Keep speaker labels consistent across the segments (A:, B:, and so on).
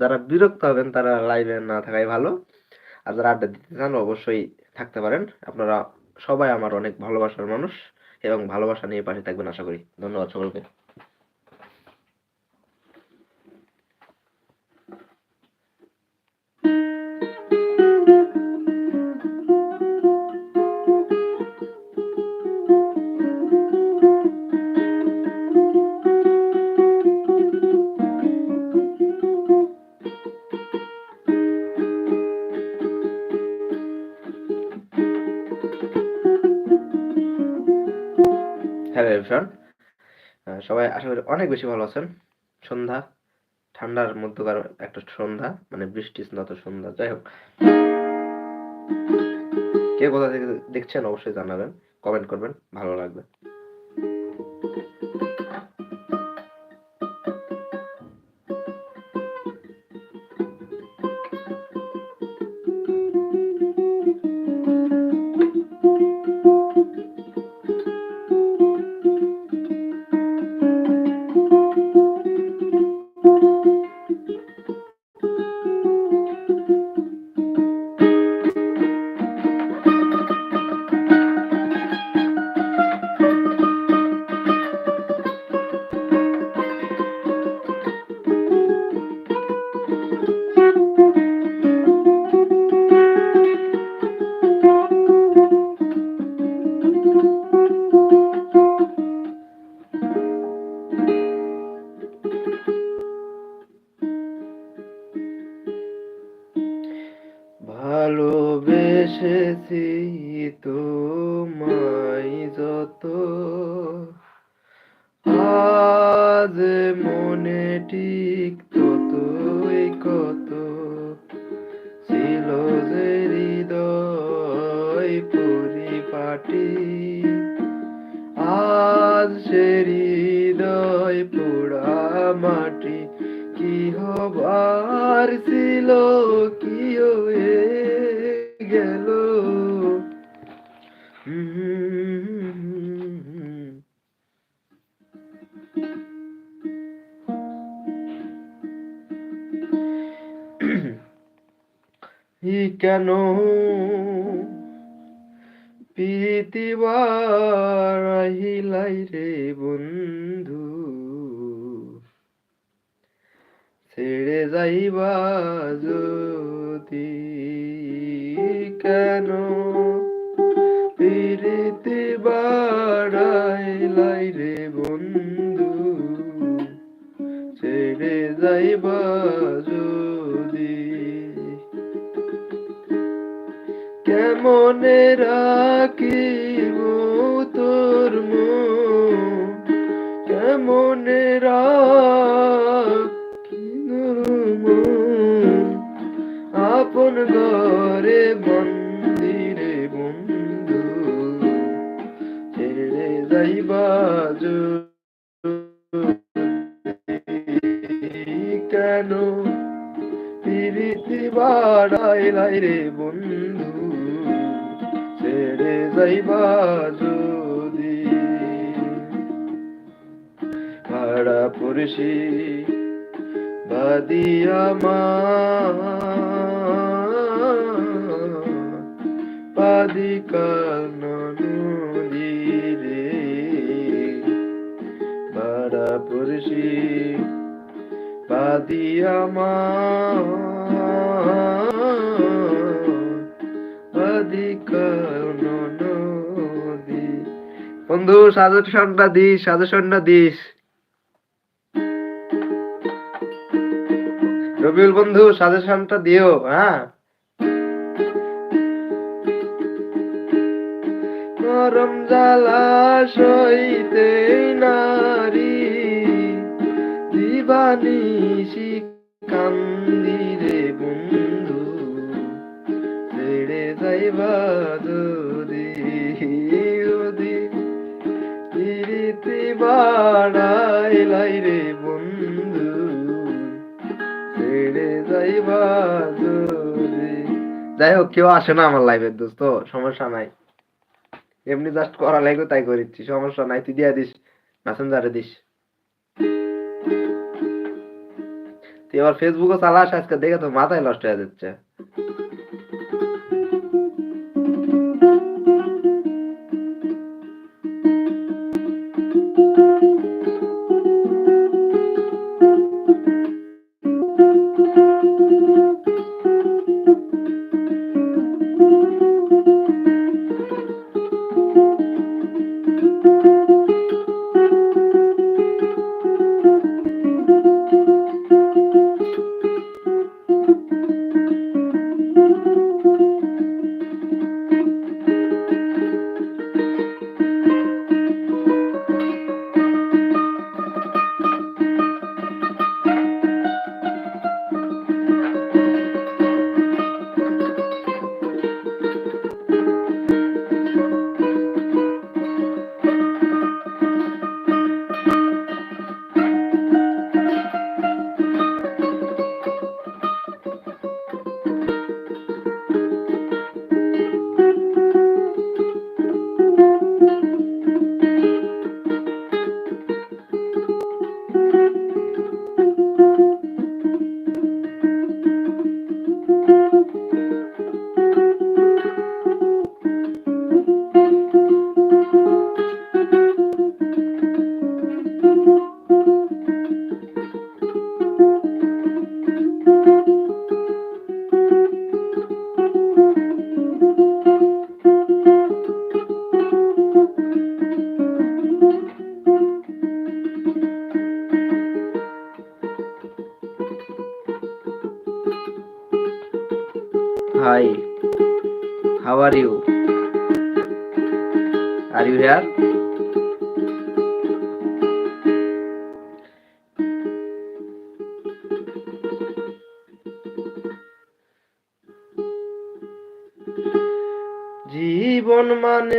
A: যারা বিরক্ত হবেন, তারা লাইভে না থাকাই ভালো। আর যারা আড্ডা দিতে চান, অবশ্যই থাকতে পারেন। আপনারা সবাই আমার অনেক ভালোবাসার মানুষ এবং ভালোবাসা নিয়ে পাশে থাকবেন, আশা করি। ধন্যবাদ সকলকে। হ্যালো এভরিওয়ান সবাই আশা করি অনেক বেশি ভালো আছেন। সন্ধ্যা, ঠান্ডার মধ্যকার একটা সন্ধ্যা মানে বৃষ্টি স্নাত সন্ধ্যা, যাই হোক। কে কোথা থেকে দেখছেন অবশ্যই জানাবেন কমেন্ট করবেন, ভালো লাগবে। ভালোবেসেছি কেন? আহিলাই রে বন্ধু। ছেড়ে যাইবা যদি কেন? প্রীতি রে বন্ধু। ছেড়ে যাইবা যদি কেমনে রাখিব তোর মন কেমনে রাখিব আপন ঘরে মন্দিরে বন্ধু, ছেড়ে যাইবা কেন? প্রীতি বাড়াইলাই রে বন্ধু। যাইবা যদি ভাড়া পুরুষি বাদিয়া মা। পাদিকাল নদী রে। ভাড়া পুরুষি বাদিয়া মা। বন্ধু সাজেশনটা দিস সাজেশনটা দিস। রবিউল বন্ধু সাজেশনটা দিও হ্যাঁ? নরম জ্বালা সইতে নারী দিবানিশি কান্দি রে বন্ধু। ছেড়ে যাইবা যাই হোক, কেউ আসে না আমার লাইভের দোস্ত, সমস্যা নাই। এমনি জাস্ট করা লাগবে তাই করিচ্ছি, সমস্যা নাই। তুই দিয়া দিস মেসেঞ্জারে দিস। তুই আবার ফেসবুকও চালাস, আজকে দেখে তো মাথায় নষ্ট হয়ে যাচ্ছে। Are you? Are you here? জীবন মানে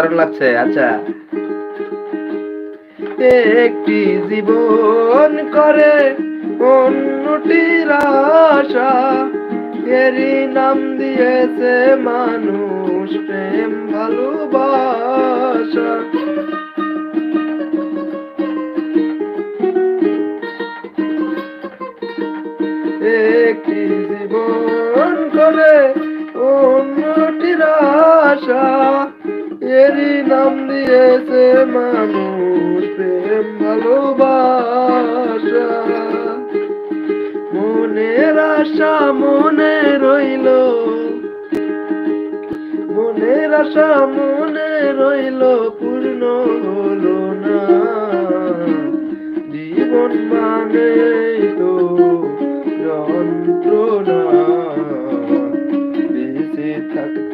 A: অসাধারণ লাগছে আচ্ছা। একটি জীবন করে অন্যটির আশা এরই নাম দিয়েছে মানুষ প্রেম ভালোবাসা। নাম দিয়েছে মানুষ প্রেম ভালোবাসা। মনের আশা মনে রইল, মনের আশা মনে রইল, পূর্ণ হলো না। জীবন মানে তো যন্ত্রণা, বেঁচে থাকতে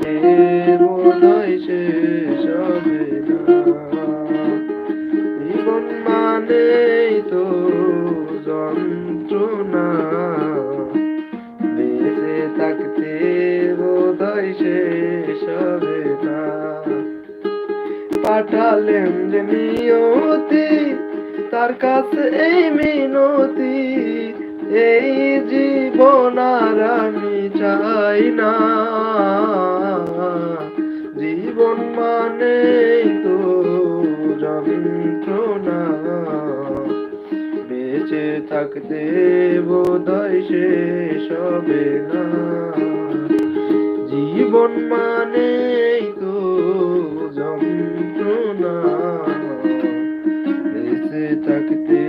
A: থাকতে বোধহয় শেষ হবে না। জীবন মানে তো যন্ত্রণা। বেঁচে থাকতে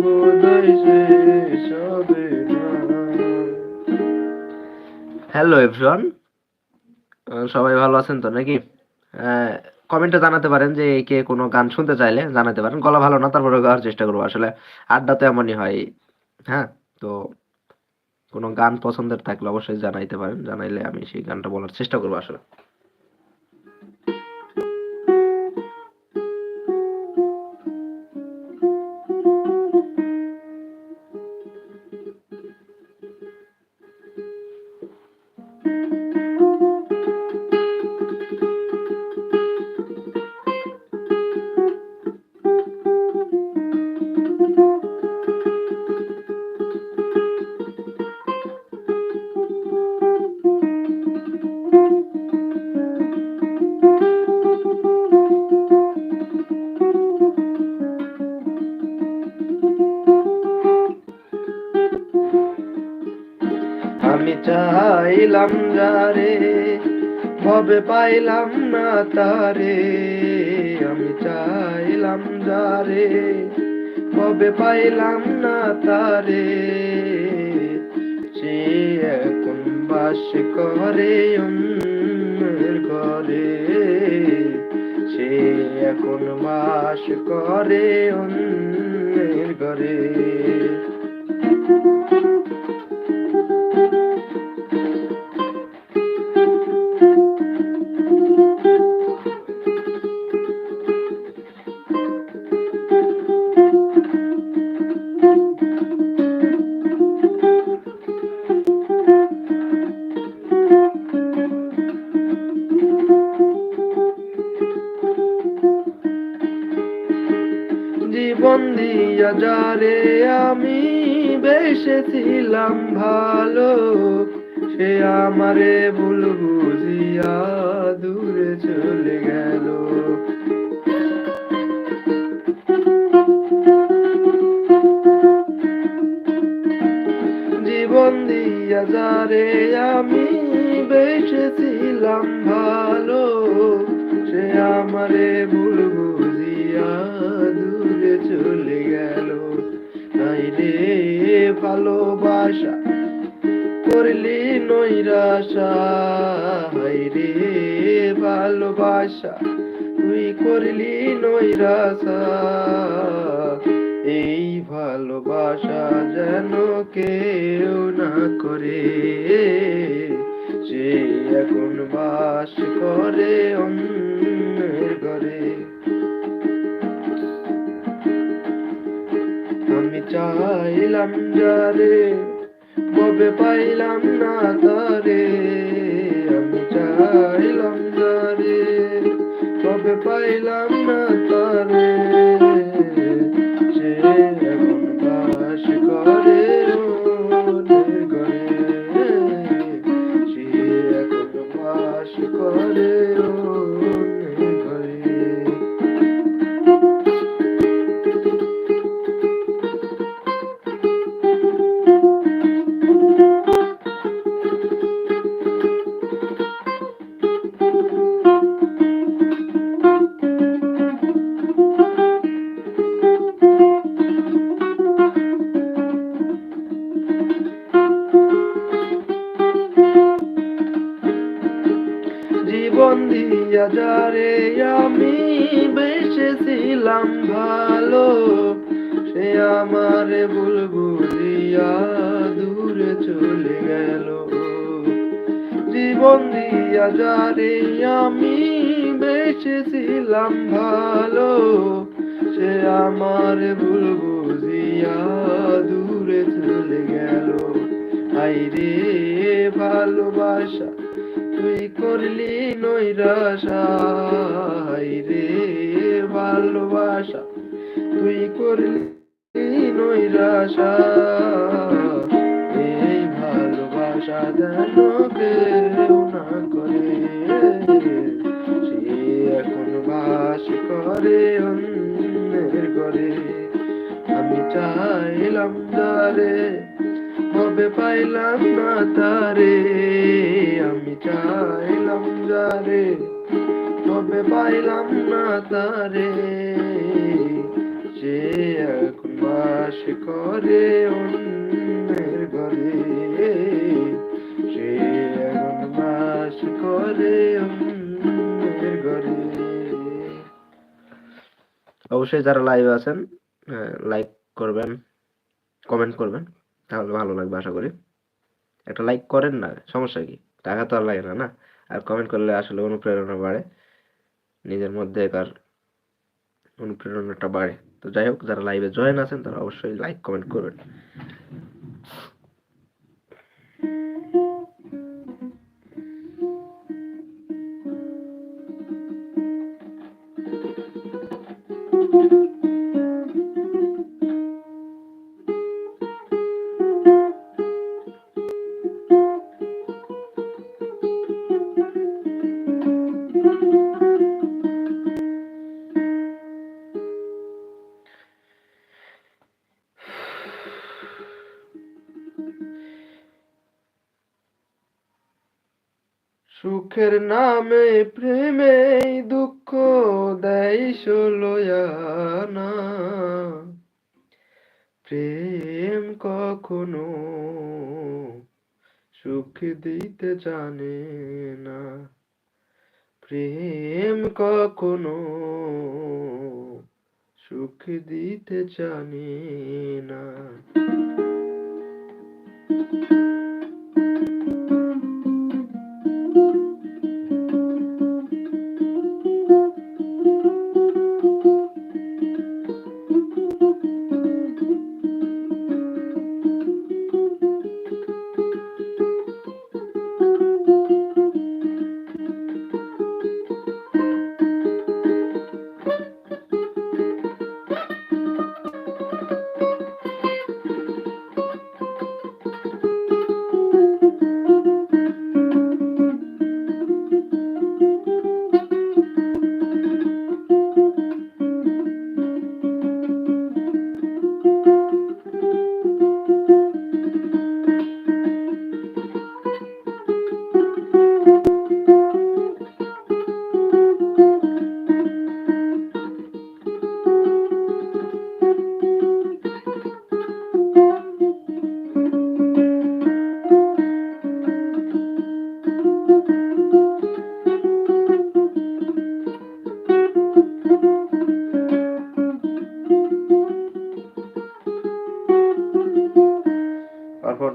A: বোধহয় শেষ হবে না। হ্যালো এভরিওয়ান সবাই ভালো আছেন তো নাকি? কমেন্টে জানাতে পারেন যে কে কোনো গান শুনতে চাইলে জানাতে পারেন। গলা ভালো না তারপরে গাওয়ার চেষ্টা করব। আসলে আড্ডা তো এমনই হয় হ্যাঁ? তো কোনো গান পছন্দের থাকলে অবশ্যই জানাইতে পারেন। জানাইলে আমি সেই গানটা বলার চেষ্টা করব আসলে। চাইলাম যারে ভবে পাইলাম না তারে আমি চাইলাম যারে ভবে পাইলাম না তারে সে এখন বাস করে অন্যের ঘরে। সে এখন বাস করে অন্যের ঘরে। দূরে চলে গেল। জীবন দিয়া যারে আমি বেসেছিলাম ভালো, সে আমারে ভুল বুঝিয়া দূরে চলে গেল। নাই রে ভালোবাসা করলি নৈরাশা ভালোবাসা, তুই করলি নৈরাশা। এই ভালোবাসা যেন কেউ না করে, সে এখন বাস করে অন্যের ঘরে। আমি চাইলাম যারে, কবে পাইলাম না তারে। আমি চাইলাম যারে কবে পাইলাম বেসেছিলাম ভালো, সে আমারে ভুল বুঝিয়া দূরে চলে গেল। জীবন দিয়া যারে আমি বেসেছিলাম ভালো, সে আমার ভুল বুঝিয়া দূরে চলে গেল। আই রে ভালোবাসা করলি নৈরাশা রে ভালোবাসা। তুই করলি নৈরাশা এই ভালোবাসা যেন কেউ না করে। সে এখন বাস করে অন্যের ঘরে। আমি চাইলাম যারে হবে পাইলাম না তারে। না তারে বাস করে অন্যের ঘরে অবশ্যই যারা লাইভ আছেন লাইক করবেন কমেন্ট করবেন, তাহলে ভালো লাগবে আশা করি। একটা লাইক করেন না, সমস্যা কি? টাকা তো আর লাগে না না? আর কমেন্ট করলে আসলে অনুপ্রেরণা বাড়ে। নিজের মধ্যে একার অনুপ্রেরণাটা বাড়ে। তো যাই হোক, যারা লাইভে জয়েন আছেন, তারা অবশ্যই লাইক কমেন্ট করবেন। সুখের নামে প্রেমে দুঃখ দেয় ষোলোয়ানা প্রেম কখনো সুখ দিতে জানে না। প্রেম কখনো সুখ দিতে জানে না।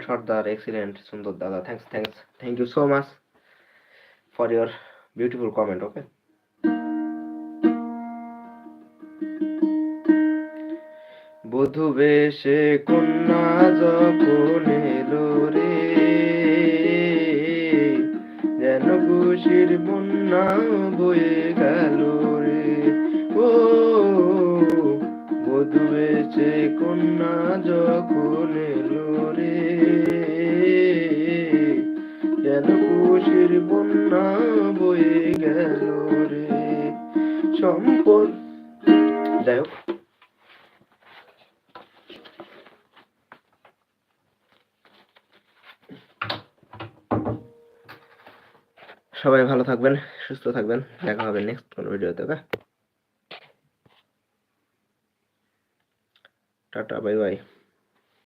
A: সর্দার এক্সিলেন্ট সুন্দর দাদা। Thanks thanks thank you so much for your beautiful comment okay বধু বেশে কন্যা যখন এলো রে, যেন খুশির বন্যা বয়ে গেল খুশির বন্যা বয়ে গেল রে। সম্পদ। যাই হোক। সবাই ভালো থাকবেন, সুস্থ থাকবেন। দেখা হবে নেক্সট কোনো ভিডিওতে